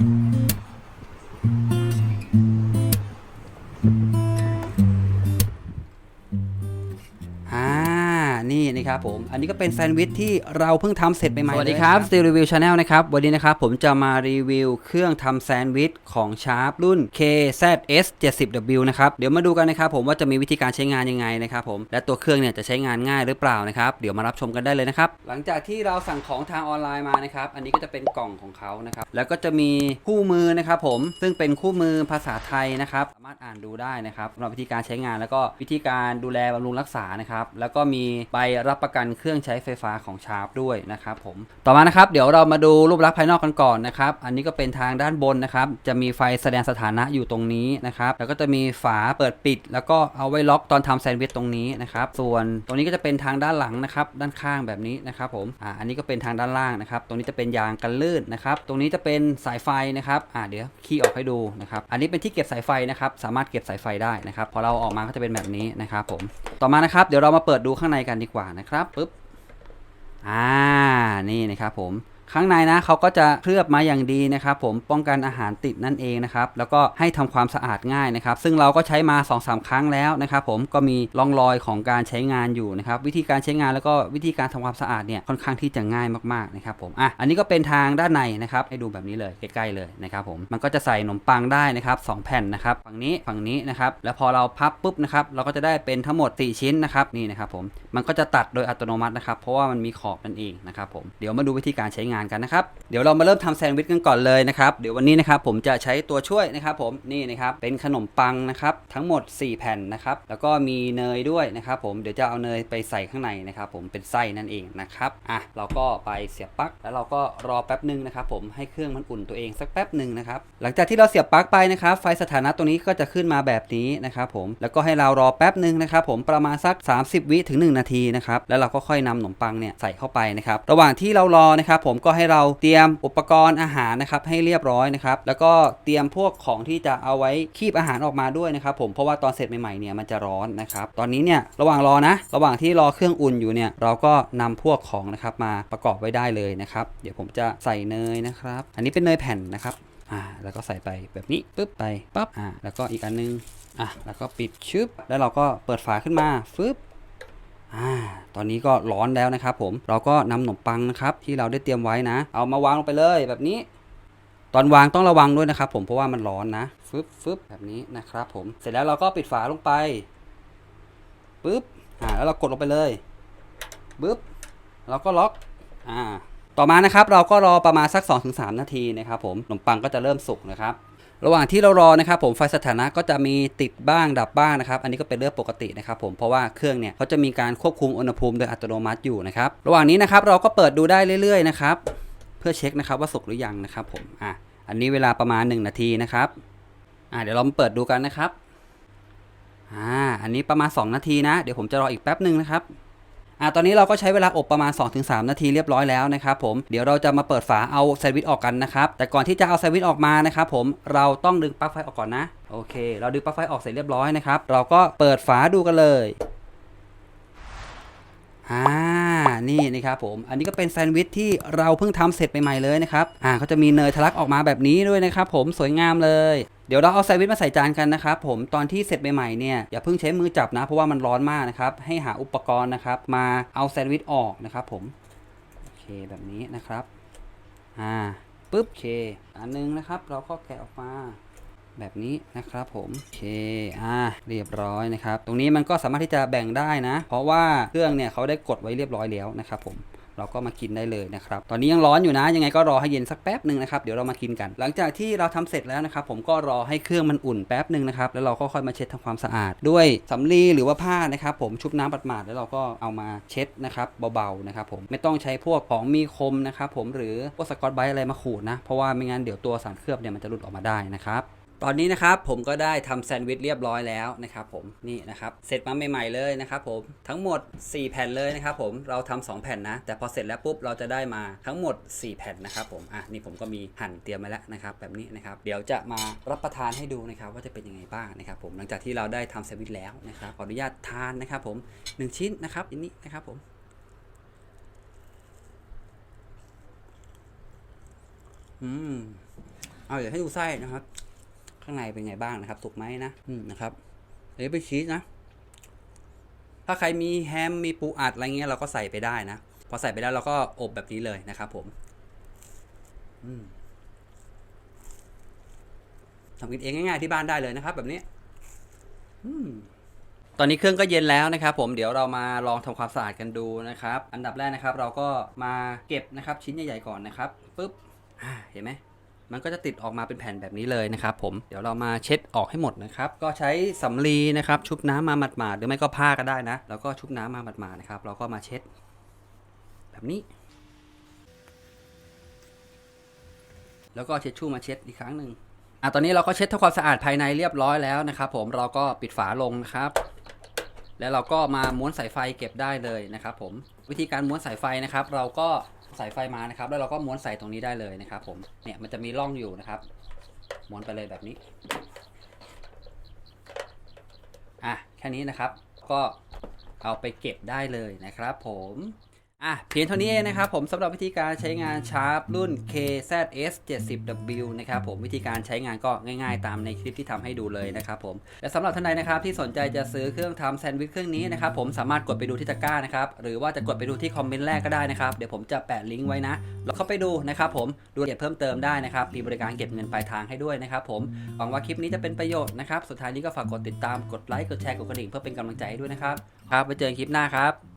อ่า นี่นะครับผม อันนี้ก็เป็นแซนด์วิชที่เราเพิ่งทำเสร็จใหม่ๆสวัสดีครับเลยนะ Steel Review Channel นะครับ วันนี้นะครับผมจะมารีวิวเครื่องทำแซนด์วิชของชาร์ปรุ่น KZS 70W นะครับ เดี๋ยวมาดูกันนะครับผมว่าจะมีวิธีการใช้งานยังไงนะครับผม และตัวเครื่องเนี่ยจะใช้งานง่ายหรือเปล่านะครับ เดี๋ยวมารับชมกันได้เลยนะครับ หลังจากที่เราสั่งของทางออนไลน์มานะครับ อันนี้ก็จะเป็นกล่องของเขานะครับ แล้วก็จะมีคู่มือนะครับผม ซึ่งเป็นคู่มือภาษาไทยนะครับ สามารถอ่านดูได้นะครับสำหรับวิธีการใช้งานแล้วก็วิธีการดูแลบำรุงรักษานะครับ แล้วก็มีใบรับประกันเครื่องใช้ไฟฟ้าของชาร์ปด้วยนะครับผมต่อมานะครับเดี๋ยวเรามาดูรูปลักษณ์ภายนอกกันก่อนนะครับอันนี้ก็เป็นทางด้านบนนะครับจะมีไฟแสดงสถานะอยู่ตรงนี้นะครับแล้วก็จะมีฝาเปิดปิด แล้วก็เอาไว้ล็อกตอนทำแซนด์วิชตรงนี้นะครับส่วนตรงนี้ก็จะเป็นทางด้านหลังนะครับด้านข้างแบบนี้นะครับผมอ่าอันนี้ก็เป็นทางด้านล่างนะครับตรงนี้จะเป็นยางกันลื่นนะครับตรงนี้จะเป็นสายไฟนะครับอ่าเดี๋ยวขี้ออกให้ดูนะครับอันนี้เป็นที่เก็บสายไฟนะครับสามารถเก็บสายไฟได้นะครับพอเราออกมาก็จะเป็นแบบนี้นะครับผมต่อมานะครับเดี๋ยวเรามาเปิดดูข้างในกันดีกว่านะครับครับปึ๊บอ่านี่นะครับผม ข้างในนะเขาก็จะเคลือบมาอย่างดีนะครับผมป้องกันอาหารติดนั่นเองนะครับแล้วก็ให้ทำความสะอาดง่ายนะครับซึ่งเราก็ใช้มา 2-3 ครั้งแล้วนะครับผมก็มีร่องรอยของการใช้งานอยู่นะครับวิธีการใช้งานแล้วก็วิธีการทำความสะอาดเนี่ยค่อนข้างที่จะง่ายมากๆนะครับผมอะอันนี้ก็เป็นทางด้านในนะครับให้ดูแบบนี้เลยใกล้ๆเลยนะครับผมมันก็จะใส่ขนมปังได้นะครับสองแผ่นนะครับฝั่งนี้ฝั่งนี้นะครับแล้วพอเราพับปุ๊บนะครับเราก็จะได้เป็นทั้งหมด 4 ชิ้นนะครับนี่นะครับผมมันก็จะตัดโดยอัตโนมัตินะครับเพราะว่ามันมีขอบนั่นเองนะครับผมเดี๋ยวมาดูวิธีการใช้งานกันนะครับ เดี๋ยวเรามาเริ่มทำแซนด์วิชกันก่อนเลยนะครับ เดี๋ยววันนี้นะครับผมจะใช้ตัวช่วยนะครับผมนี่นะครับเป็นขนมปังนะครับทั้งหมด 4 แผ่นนะครับแล้วก็มีเนยด้วยนะครับผมเดี๋ยวจะเอาเนยไปใส่ข้างในนะครับผมเป็นไส้นั่นเองนะครับอะเราก็ไปเสียบปลั๊กแล้วเราก็รอแป๊บหนึ่งนะครับผมให้เครื่องมันอุ่นตัวเองสักแป๊บหนึ่งนะครับหลังจากที่เราเสียบปลั๊กไปนะครับไฟสถานะตรงนี้ก็จะขึ้นมาแบบนี้นะครับผมแล้วก็ให้เรารอแป๊บหนึ่งนะครับผมประมาณสัก 30 วิถึง 1 นาทีนะครับแล้วเราก็ค่อยนำขนมปังเนี่ยใส่เข้าไปนะครับระหว่างที่เรารอนะครับผมก็ก็ให้เราเตรียมอุปกรณ์อาหารนะครับให้เรียบร้อยนะครับแล้วก็เตรียมพวกของที่จะเอาไว้คีบอาหารออกมาด้วยนะครับผมเพราะว่าตอนเสร็จใหม่ๆเนี่ยมันจะร้อนนะครับตอนนี้เนี่ยระหว่างรอนะ ระหว่างที่รอเครื่องอุ่นอยู่เนี่ยเราก็นำพวกของนะครับมาประกอบไว้ได้เลยนะครับเดี๋ยวผมจะใส่เนยนะครับ อันนี้เป็นเนยแผ่นนะครับอ่าแล้วก็ใส่ไปแบบนี้ปึ๊บไปปั๊บอ่าแล้วก็อีกอันนึงอะแล้วก็ปิดชึบแล้วเราก็เปิดฝาขึ้นมาฟึบ อ่าตอนนี้ก็ร้อนแล้วนะครับผมเราก็นำขนมปังนะครับที่เราได้เตรียมไว้นะ เอามาวางลงไปเลยแบบนี้ ตอนวางต้องระวังด้วยนะครับผมเพราะว่ามันร้อนนะฟึบฟึบแบบนี้นะครับผมเสร็จแล้วเราก็ปิดฝาลงไปปึ๊บอ่าแล้วเรากดลงไปเลยปึ๊บเราก็ล็อกอ่าต่อมานะครับเราก็รอประมาณสัก 2-3 นาทีนะครับผมขนมปังก็จะเริ่มสุกนะครับ ระหว่างที่เรารอนะครับผมไฟสถานะก็จะมีติดบ้างดับบ้างนะครับ อันนี้ก็เป็นเรื่องปกตินะครับผมเพราะว่าเครื่องเนี่ยเขาจะมีการควบคุมอุณหภูมิโดยอัตโนมัติอยู่นะครับระหว่างนี้นะครับเราก็เปิดดูได้เรื่อยๆนะครับเพื่อเช็คนะครับว่าสุกหรือยังนะครับผมอะอันนี้เวลาประมาณ 1 นาทีนะครับอะเดี๋ยวเราเปิดดูกันนะครับอ่าอันนี้ประมาณ 2 นาทีนะ เดี๋ยวผมจะรออีกแป๊บหนึ่งนะครับ อะตอนนี้เราก็ใช้เวลาอบประมาณ 2-3 นาทีเรียบร้อยแล้วนะครับผมเดี๋ยวเราจะมาเปิดฝาเอาแซนด์วิชออกกันนะครับแต่ก่อนที่จะเอาแซนด์วิชออกมานะครับผมเราต้องดึงปลั๊กไฟออกก่อนนะโอเค เราดึงปลั๊กไฟออกเสร็จเรียบร้อยนะครับเราก็เปิดฝาดูกันเลยอ่านี่นะครับผม อันนี้ก็เป็นแซนด์วิชที่เราเพิ่งทำเสร็จใหม่ๆเลยนะครับ อ่าเขาจะมีเนยทะลักออกมาแบบนี้ด้วยนะครับผมสวยงามเลย เดี๋ยวเราเอาแซนด์วิชมาใส่จานกันนะครับผมตอนที่เสร็จใหม่ๆเนี่ยอย่าเพิ่งใช้มือจับนะ เพราะว่ามันร้อนมากนะครับให้หาอุปกรณ์นะครับ มาเอาแซนด์วิชออกนะครับผมโอเคแบบนี้นะครับอ่าปึ๊บโอเค อันนึงนะครับ เราก็แกะออกมาแบบนี้นะครับผมโอเคอ่าเรียบร้อยนะครับ ตรงนี้มันก็สามารถที่จะแบ่งได้นะ เพราะว่าเครื่องเนี่ยเขาได้กดไว้เรียบร้อยแล้วนะครับผม เราก็มากินได้เลยนะครับตอนนี้ยังร้อนอยู่นะ ยังไงก็รอให้เย็นสักแป๊บหนึ่งนะครับเดี๋ยวเรามากินกัน หลังจากที่เราทำเสร็จแล้วนะครับผมก็รอให้เครื่องมันอุ่นแป๊บหนึ่งนะครับแล้วเราก็ค่อยมาเช็ดทำความสะอาด ด้วยสำลีหรือว่าผ้านะครับผมชุบน้ำปัดหมาดแล้วเราก็เอามาเช็ดนะครับเบาๆนะครับผมไม่ต้องใช้พวกของมีคมนะครับผมหรือพวกสกอตไบอะไรมาขูดนะเพราะว่าไม่งั้นเดี๋ยวตัวสารเคลือบเนี่ยมันจะหลุดออกมาได้นะครับ ตอนนี้นะครับผมก็ได้ทำแซนด์วิชเรียบร้อยแล้วนะครับผมนี่นะครับเสร็จมาใหม่ๆเลยนะครับผมทั้งหมด 4 แผ่นเลยนะครับผมเราทำ2แผ่นนะ แต่พอเสร็จแล้วปุ๊บเราจะได้มาทั้งหมด 4 แผ่นนะครับผมอะนี่ผมก็มีหั่นเตรียมไว้แล้วนะครับแบบนี้นะครับเดี๋ยวจะมารับประทานให้ดูนะครับว่าจะเป็นยังไงบ้างนะครับผมหลังจากที่เราได้ทำแซนด์วิชแล้วนะครับขออนุญาตทานนะครับผมหนึ่งชิ้นนะครับอันนี้นะครับผมอืมเอาเดี๋ยวให้ดูไส้นะครับ ข้างในเป็นไงบ้างนะครับ สุกไหมนะอืมนะครับอันนี้เป็นชีสนะ ถ้าใครมีแฮมมีปูอัดอะไรเงี้ยเราก็ใส่ไปได้นะ พอใส่ไปแล้วเราก็อบแบบนี้เลยนะครับ ผมอืมทำกินเองง่ายๆที่บ้านได้เลยนะครับ แบบนี้อืมตอนนี้เครื่องก็เย็นแล้วนะครับ ผมเดี๋ยวเรามาลองทำความสะอาดกันดูนะครับ อันดับแรกนะครับ เราก็มาเก็บนะครับ ชิ้นใหญ่ๆก่อนนะครับปุ๊บเห็นไหม มันก็จะติดออกมาเป็นแผ่นแบบนี้เลยนะครับผมเดี๋ยวเรามาเช็ดออกให้หมดนะครับก็ใช้สำลีนะครับชุบน้ำมาหมาดๆหรือไม่ก็ผ้าก็ได้นะ แล้วก็ชุบน้ำมาหมาดๆนะครับเราก็มาเช็ด แบบนี้ แล้วก็เอาเช็ดชู่มาเช็ดอีกครั้งหนึ่งอะตอนนี้เราก็เช็ดทำความสะอาดภายในเรียบร้อยแล้วนะครับผมเราก็ปิดฝาลงนะครับแล้วเราก็มาม้วนสายไฟเก็บได้เลยนะครับผมวิธีการม้วนสายไฟนะครับ เราก็ สายไฟมานะครับ แล้วเราก็ม้วนใส่ตรงนี้ได้เลยนะครับ ผม เนี่ยมันจะมีร่องอยู่นะครับ ม้วนไปเลยแบบนี้ อะแค่นี้นะครับ ก็เอาไปเก็บได้เลยนะครับผม อะเพียงเท่านี้เองนะครับผมสำหรับวิธีการใช้งานชาร์ปรุ่น KZS 70W นะครับผมวิธีการใช้งานก็ง่ายๆ ตามในคลิปที่ทำให้ดูเลยนะครับผมและสำหรับท่านใดนะครับที่สนใจจะซื้อเครื่องทำแซนด์วิชเครื่องนี้นะครับผมสามารถกดไปดูที่ตะกร้านะครับหรือว่าจะกดไปดูที่คอมเมนต์แรกก็ได้นะครับเดี๋ยวผมจะแปะลิงก์ไว้นะแล้วเข้าไปดูนะครับผมดูรายละเอียดเพิ่มเติมได้นะครับมีบริการเก็บเงินปลายทางให้ด้วยนะครับผมหวังว่าคลิปนี้จะเป็นประโยชน์นะครับสุดท้ายนี้ก็ฝากกดติดตามกดไลค์กดแชร์กดกระดิ่งเพื่อเป็นกำลังใจให้ด้วยนะครับครับไว้เจอกันคลิปหน้าครับ